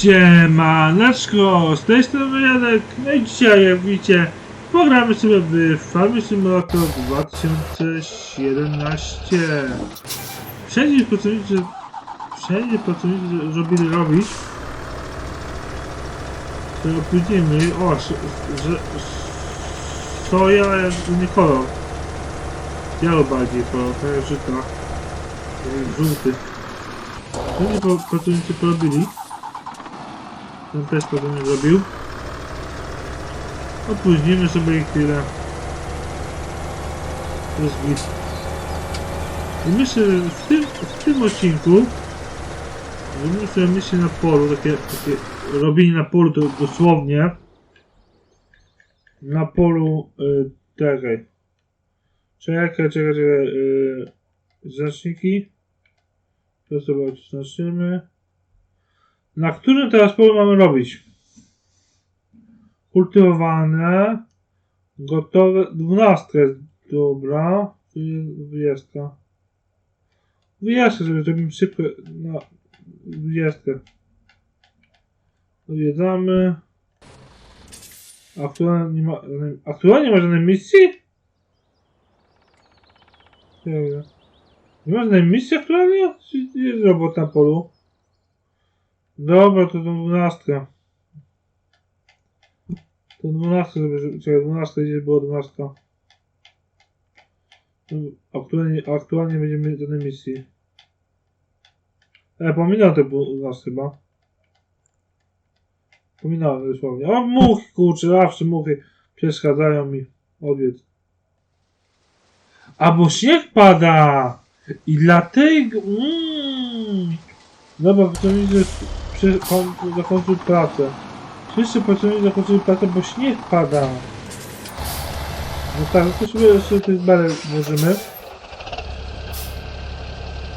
Siemaneczko, z tej strony Janek, no i dzisiaj jak widzicie pogramy sobie w Farming Simulator 2017 Wszędzie pracownicy, wszędzie pracownicy zrobili robić to opóźnimy, o, sz- że soja jakby nie kolor. Biało bardziej kolor, tak jak żyta żółty. Wszędzie pracownicy porobili ten też tego nie zrobił. Opóźnimy sobie chwilę. To jest git. I myślę, że w tym, w tym odcinku zrobimy misję na polu, takie, takie robienie na polu to dosłownie na polu y, czekaj. Czekaj, czekaj, czekaj. Y, znaczniki. To sobie odznaczymy. Na którym teraz polu mamy robić? Kultywowane, gotowe, dwunastka jest dobra, czyli dwudziestka. Dwudziestkę sobie zrobimy szybko na dwudziestkę. Odwiedzamy. Aktualnie nie ma, aktualnie nie ma żadnej misji? Nie ma żadnej misji aktualnie? Czy jest robot na polu? Dobra, to tą dwunastkę. To dwunastkę sobie, czekaj, dwunastka gdzieś była dwunastka. Aktualnie, aktualnie będziemy na misji. E, pominąłem te dwunastkę chyba. Pominąłem dosłownie. O, muchy, kurczę, zawsze muchy przeszkadzają mi. Odwiedz. A bo śnieg pada! I dlatego... Mm. Dobra, to widzę, przy, kon, zakończył pracę. Wszyscy pracownicy zakończyli pracę, bo śnieg pada. No tak, no to sobie, sobie te belę włożymy.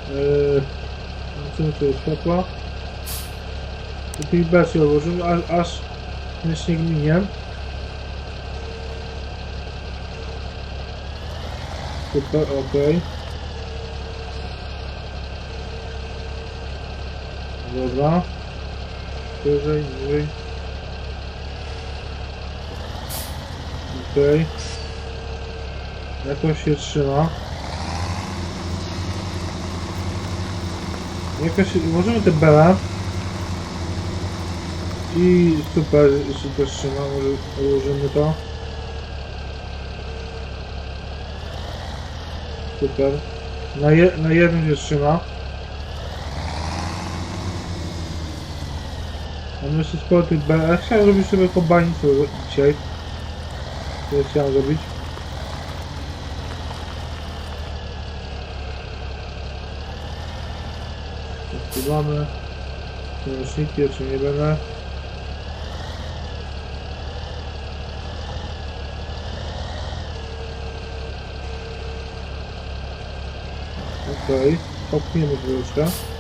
Yy, zobaczymy sobie światła. Do tych się odłożymy, aż, aż ten śnieg minie. Super, okej. Dobra. Wyżej, wyżej. Okej. Jakoś się trzyma. Jakoś, możemy te bele. I super, jeśli to trzyma, może ułożymy to. Super. Na, je, na jednym się trzyma. Mam jeszcze sporo tych B. Ja chciałem zrobić sobie kombajnicę dzisiaj. To chciałem zrobić. Tu mamy. Ręczniki, jeszcze nie będę. Okej, okay. popchniemy troszeczkę.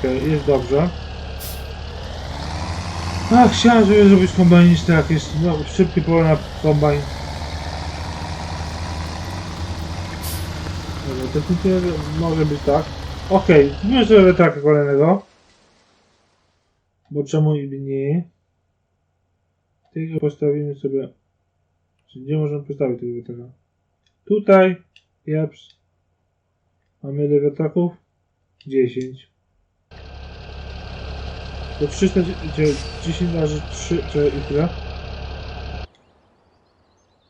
Okej, jest dobrze. A, chciałem sobie zrobić kombajnistę, jak jest no, szybki pole na kombajn. Dobra, technicznie może być tak. Okej, okay, sobie traka kolejnego. Bo czemu i nie? Tego postawimy sobie... Gdzie możemy postawić tego wiatraka? Tutaj. Jeps. Mamy ile wiatraków? 10. To 300, gdzie 10 razy 3, czy i tyle?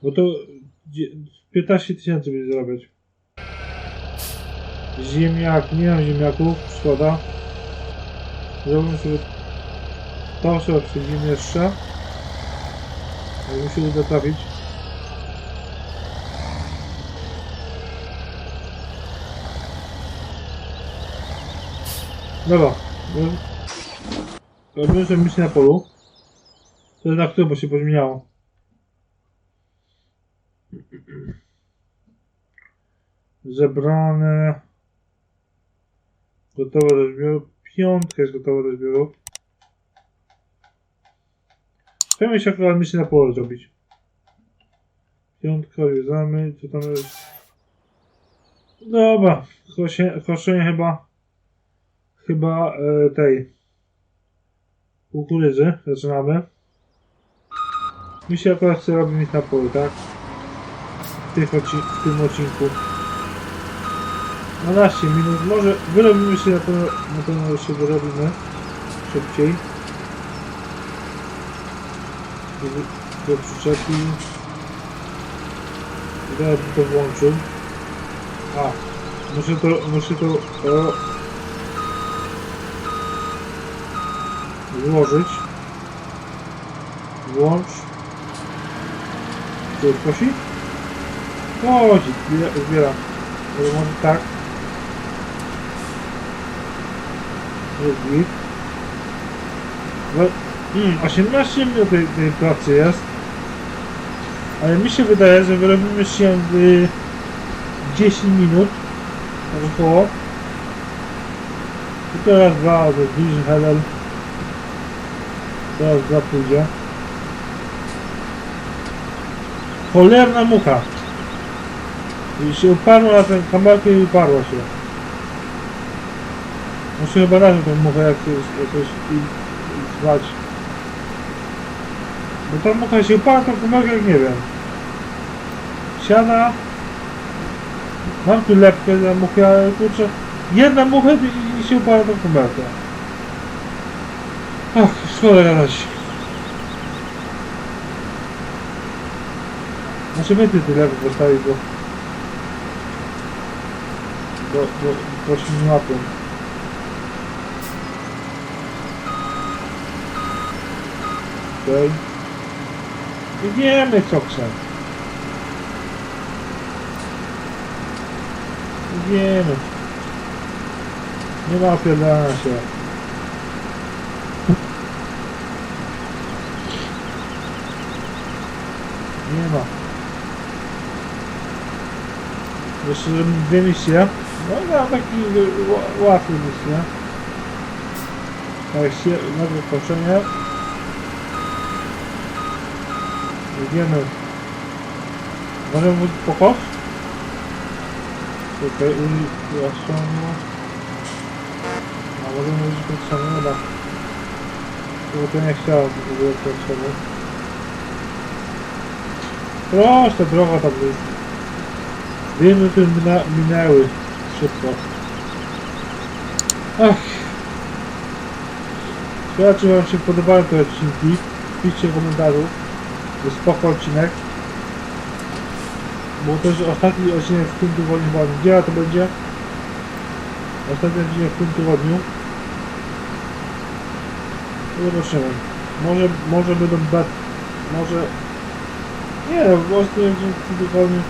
Bo to dzie- 15 tysięcy będzie zarabiać. Ziemniak, nie mam ziemniaków, szkoda. Zrobimy sobie to sobie obsadzimy jeszcze. Ale musi uda trafić. Dobra. no. Robimy sobie misję na polu. To jest na którym, bo się pozmieniało. Zebrane. Gotowe do zbioru. Piątka jest gotowa do zbioru. Chciałem się akurat misję na polu zrobić. Piątka, wiązamy. Co tam jest? Dobra. Koszenie, koszenie chyba. chyba e, tej kukurydzy zaczynamy. Mi się akurat chce robić napoły, tak? W, tych w tym odcinku. 12 minut, może wyrobimy się na pewno, na pewno się wyrobimy szybciej. Do, do przyczepi. Bym to włączył. A, muszę to, muszę to o, włożyć. Włącz. Czy kosi? Chodzi, zbiera- zbieram. Może tak. Drugi. No, mm, 18 minut tej, tej pracy jest. Ale mi się wydaje, że wyrobimy się w 10 minut. Tak około. I teraz dwa, bliżej Hedel. Teraz dwa pójdzie. Cholerna mucha. I się uparła na tę kamerkę i uparła się. Muszę chyba razem tą muchę jak jakoś i, i zwać. Bo ta mucha się uparła tą kamerkę nie wiem. Siada. Mam tu lepkę na muchę, ale kurczę. Jedna mucha i, i się uparła tą kamerkę. Ach, szkoda gadać. Więcej tych lepek postawić, bo... Bo, bo, bo się nie łapią. Okej. I wiemy co chcę. I Wiemy. Nie ma opierdolenia się. Nie ma. Jeszcze żeby dwie misje. No ja taki y, ła- łatwy misje. Tak się na wykończenie. Idziemy. Możemy wrócić po kos? Tutaj ułatwiamy. A możemy wrócić po co? No. Bo to nie chciałem, żeby było potrzeby. Prosta droga tam jest. Dwie minuty minęły. Szybko. Ach. Słuchajcie, czy wam się podobają te odcinki. Piszcie w komentarzu. Jest spoko odcinek. Bo też ostatni odcinek w tym tygodniu chyba niedziela to będzie. Ostatni odcinek w tym tygodniu. Zobaczymy. Może, może będą bet... Może... Nie, po prostu jak w tym tygodniu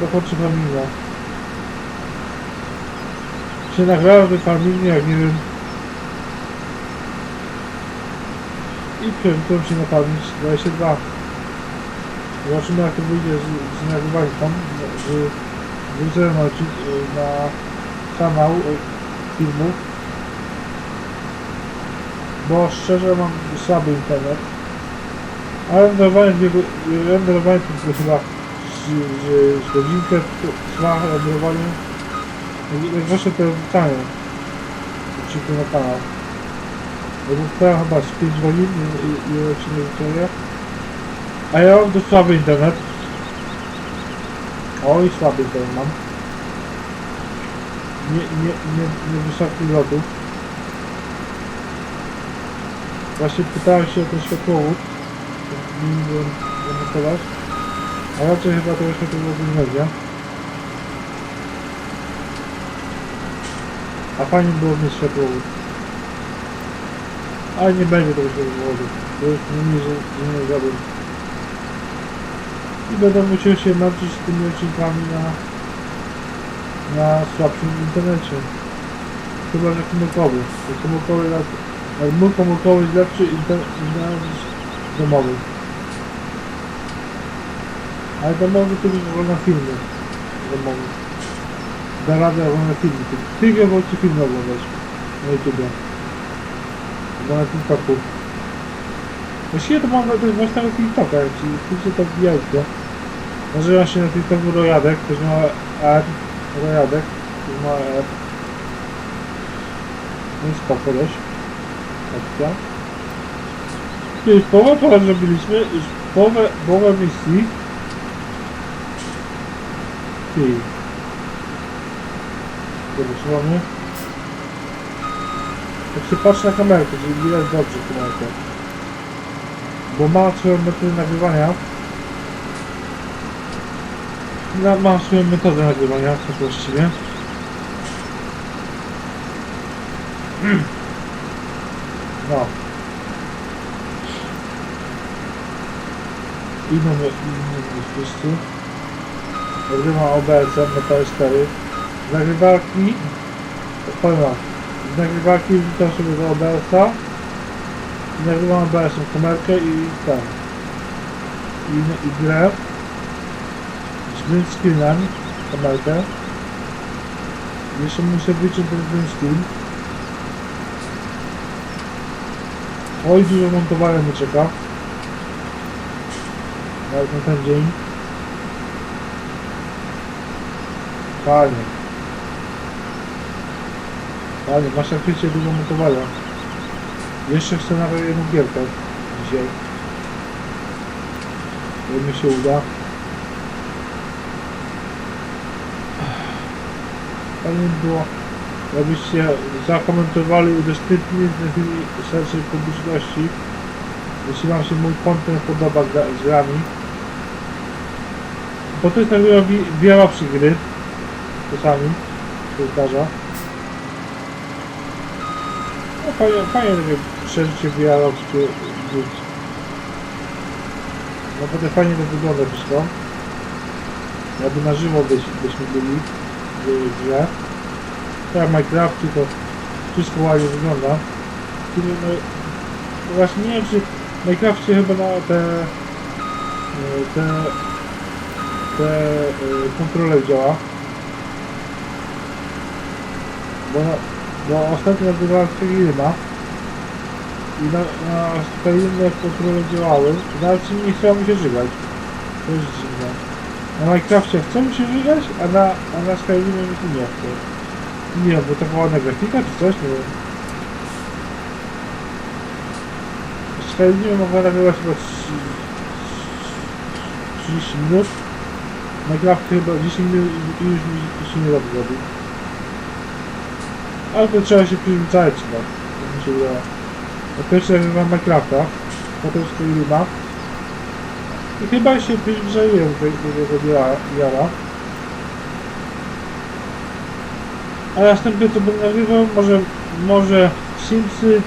dochodzi farminga. Się nagrałem do farmingi, jak nie wiem. I przerzucam się na farming 22. Zobaczymy jak to wyjdzie z, z nagrywaniem tam, z wrzucę na, na kanał e, filmu. Bo szczerze mam słaby internet. A renderowanie, renderowanie to chyba godzinkę trwa renderowanie. Jak- Jak właśnie to wrzucanie odcinku na kanał. Bo trwa chyba z 5 godzin i, odcinek wrzucenie. A ja mam dość słaby internet. Oj, słaby internet mam. Nie, nie, nie, nie wysokich lotów. Właśnie pytałem się o ten światłowód. Nie byłem zamontować. A raczej chyba tego światłowodu nie będzie. A fajnie było mieć światłowód. Ale nie będzie tego światłowodu. To jest nie, że, nie zrobię. I będę musiał się męczyć z tymi odcinkami na, na słabszym internecie. Chyba, że komórkowy. Komórkowy komórkowy jest lepszy niż domowy. Ale to już ogląda filmy. Domowy. Da radę oglądać filmy. Tylko wolcie filmy oglądać na YouTubie. Albo na TikToku. Właściwie to mam to właśnie na TikToka, jak ci chcecie to wbijajcie. Nazywam się na TikToku Rojadek, ktoś ma R, Rojadek, ktoś ma R. No i spoko dość. Opcja. Już połowę zrobiliśmy, już połowę, połowę misji. Ty. Zobaczymy. Jak się patrzy na kamerkę, czyli widać dobrze kamerkę. Bo ma swoją metodę nagrywania. Na, ma swoją metodę nagrywania, tak właściwie. No. Idą inni wszyscy. Nagrywam OBS-em na PS4. Z nagrywarki... Wam, Z nagrywarki wrzucam sobie do OBS-a. I nagrywam OBS-em kamerkę i ten. I, i grę. Z green screenem kamerkę. Jeszcze muszę wyciąć ten green screen. Oj, dużo montowania mnie czeka. Nawet na ten dzień. Fajnie. Fajnie, masz jak wiecie dużo montowania. Jeszcze chcę nawet jedną gierkę dzisiaj. Jak mi się uda. Fajnie by było, jakbyście zakomentowali udostępnili film szerszej publiczności. Jeśli Wam się mój content podoba z grami. Bo to jest tak wi- wiele przy Czasami się zdarza. No fajnie, fajnie takie przeżycie VR przy być. Naprawdę fajnie to wygląda wszystko. Jakby na żywo byś, byśmy byli w grze. Tak Minecrafcie to wszystko ładnie wygląda. Tylko, no, no właśnie nie wiem czy w Minecrafcie chyba na te e, te te e, kontrole działa. Bo, bo ostatnio nagrywałem Skyrima i na, na Skyrimie kontrole działały nawet nie chciało mi się żygać. To jest dziwne. Na Minecrafcie chce mi się żygać, a na, a na Skyrimie mi się nie chce. Nie wiem, bo taka ładna grafika czy coś, nie wiem. Skyrimie mogę nagrywać chyba 30 minut. Minecraft chyba 10 minut i już mi się nie robi. Ale to trzeba się przyzwyczaić chyba. Tak mi się wydaje. Po pierwsze nagrywam Minecrafta, potem Skyrima. I chyba się przyzwyczaiłem do tego- jara. A następnie co będę nagrywał, może, może Simsy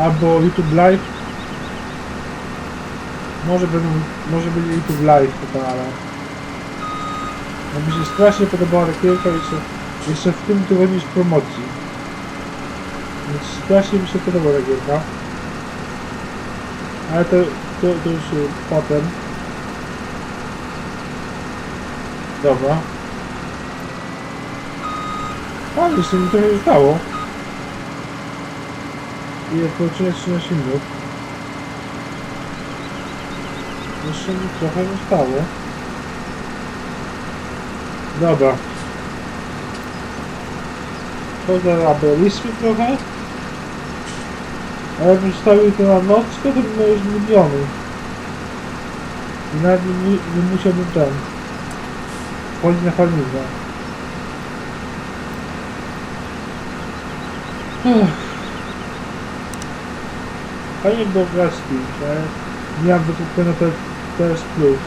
albo YouTube Live. Może będą, może będzie YouTube Live po kanale. Bo mi się strasznie podobała ta gierka jeszcze, jeszcze w tym tygodniu jest promocji. Więc strasznie mi się podoba ta gierka. Ale to, to, to już y, potem. Dobra. A, jeszcze mi trochę zostało. I odpoczynek 13 minut. Jeszcze mi trochę zostało. Dobra. To zarabialiśmy trochę. A jakbym stawił to na nockę, to bym już miliony. I nawet nie, nie musiałbym ten. Wchodzić na farmizę. Fajnie było grać z ale nie mam wykupione P- PS Plus.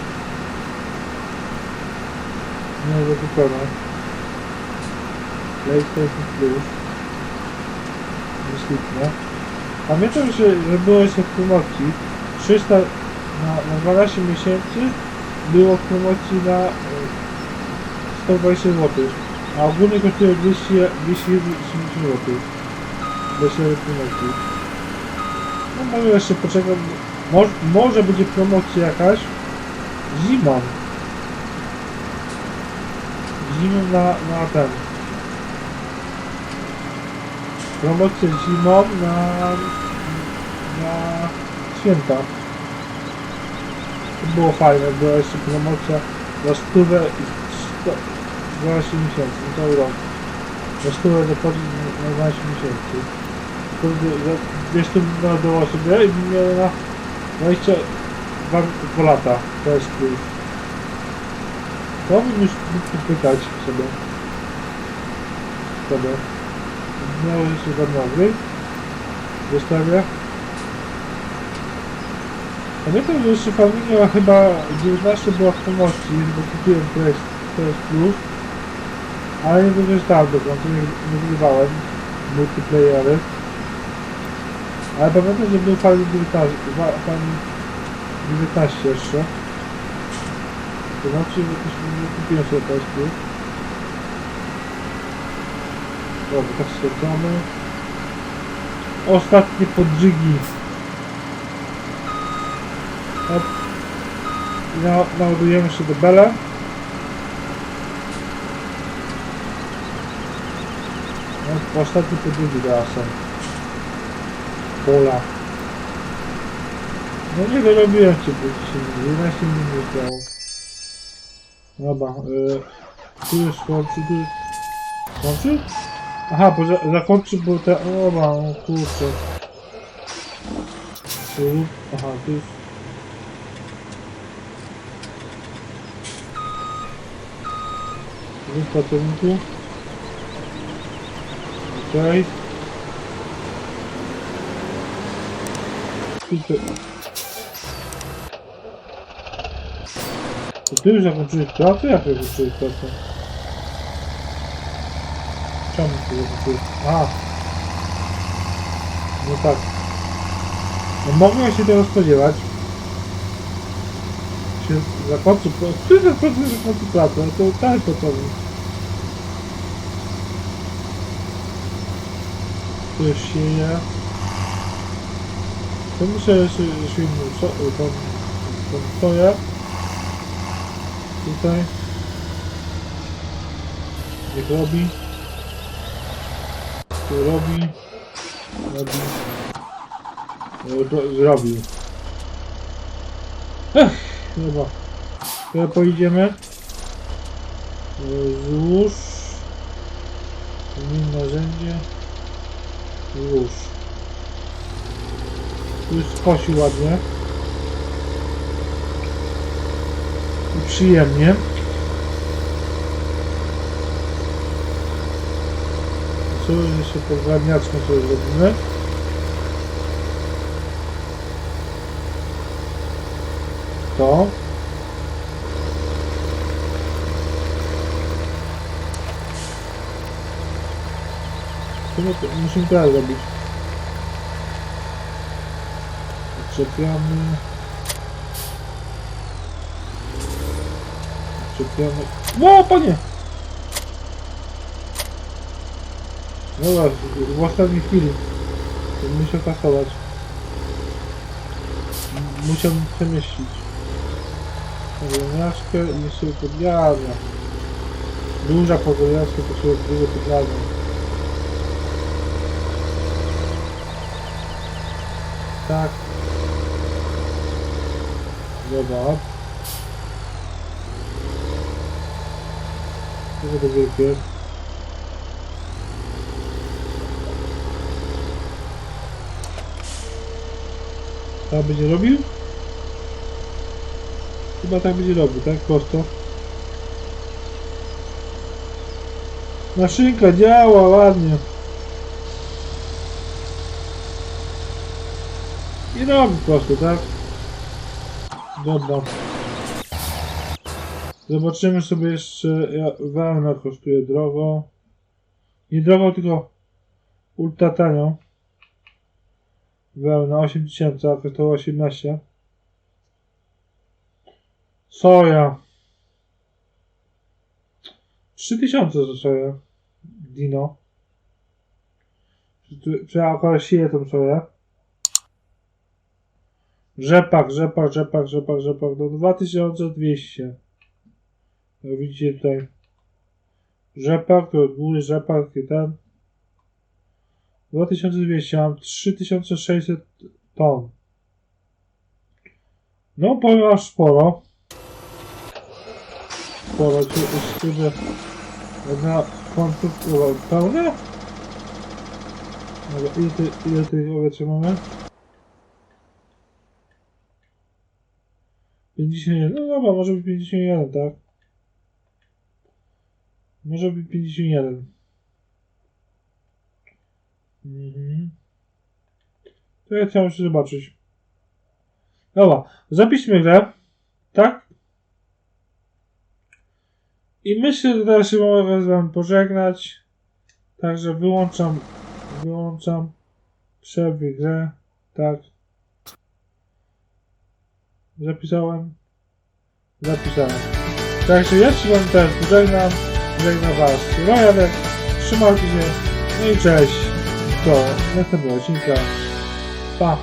Nie mam wykupione. PlayStation Plus. Wyświtnie. Pamiętam, że, że jeszcze w promocji 300 na, na 12 miesięcy było w promocji na e, 120 zł, a ogólnie kosztuje 200 270 zł. Bez promocji. No może jeszcze poczekam. Może, może będzie promocja jakaś zimą. Zimą na, na ten. Promocja zimą na, na święta. To było fajne, była jeszcze promocja za stówę i 100 12 miesięcy, to rok. Na szkołę dochodzi na 12 miesięcy. Kurde, za- wiesz, tu nadała sobie i bym miał na 22 lata. To jest plus. To bym już mógł popytać sobie. Sobie. Miało jeszcze darmowy. Wystawię. Pamiętam, że jeszcze Farminga chyba 19 była w promocji, bo kupiłem PS, PS Plus. Ale nie wykorzystałem do końca, nie, nie wygrywałem multiplayery. Ale pamiętam, że był Farming 19, wa- Farming 19 jeszcze. To znaczy, że jakoś nie kupiłem sobie PS Plus. Dobra, stwierdzamy. Ostatnie podżygi. Hop. I na, naładujemy jeszcze do bele. No, ostatni podżygi teraz są. Pola. No nie wyrobiłem cię, bo się nie 11 minut zostało. Dobra, y, tu jest kończy, tu jest... Kończy? Aha, bo za, zakończy, bo te... O, dobra, o kurczę. Tu, aha, tu jest... Dwóch pracowników. Okej. Tutaj. To ty już zakończyłeś pracę? Jak zakończyłeś pracę? Czemu zakończyłeś? A! No tak. No mogłem się tego spodziewać. Się zakończy pracę. Ty zakończyłeś zakończy pracę, to tak to co Tu już sieje. To muszę jeszcze świetnie co, tą, tą stoję. Tutaj. Niech robi. Tu robi. Robi. Zrobił. Ech, dobra. Teraz pojedziemy. E, Złóż. Zmień narzędzie. Złóż. Tu już skosi ładnie. I przyjemnie. Co jeszcze pod ładniaczką sobie zrobimy. To. My to- musimy teraz zrobić? Odczepiamy. Odczepiamy. No, panie! Dobra, w- ostatniej chwili. Muszę kasować. Muszę przemieścić. Podjazkę i jeszcze podjazda. Duża podjazka potrzebuje dużo podjazdu. Tak. Dobra. To to wielkie. Tak będzie robił? Chyba tak będzie robił, tak? Prosto. Maszynka działa ładnie. I robi prosto, tak? Dobra. Zobaczymy sobie jeszcze, wełna kosztuje drogo. Nie drogo, tylko ultra tanio. Wełna 8000, a kosztowała 18. Soja. 3000 za soję. Dino. Trzeba akurat sieje tą soję. Rzepak, rzepak, rzepak, rzepak, rzepak. Do 2200. Jak widzicie tutaj. Rzepak, to góry rzepak i ten. 2200, mam 3600 ton. No, powiem aż sporo. Sporo, czy, jedna czwartów uwag pełne? Dobra, ile, ty, ile tych owieczek mamy? 51, no dobra, może być 51, tak? Może być 51. Mhm. To ja chciałem jeszcze zobaczyć. Dobra, zapiszmy grę. Tak? I myślę, że teraz się mogę z wami pożegnać. Także wyłączam, wyłączam przerwy grę. Tak. Zapisałem. Zapisałem. Także ja się wam teraz pożegnam. Żegnam was. Rojanek. Trzymajcie się. No i cześć. 走，那可能是一个生，爸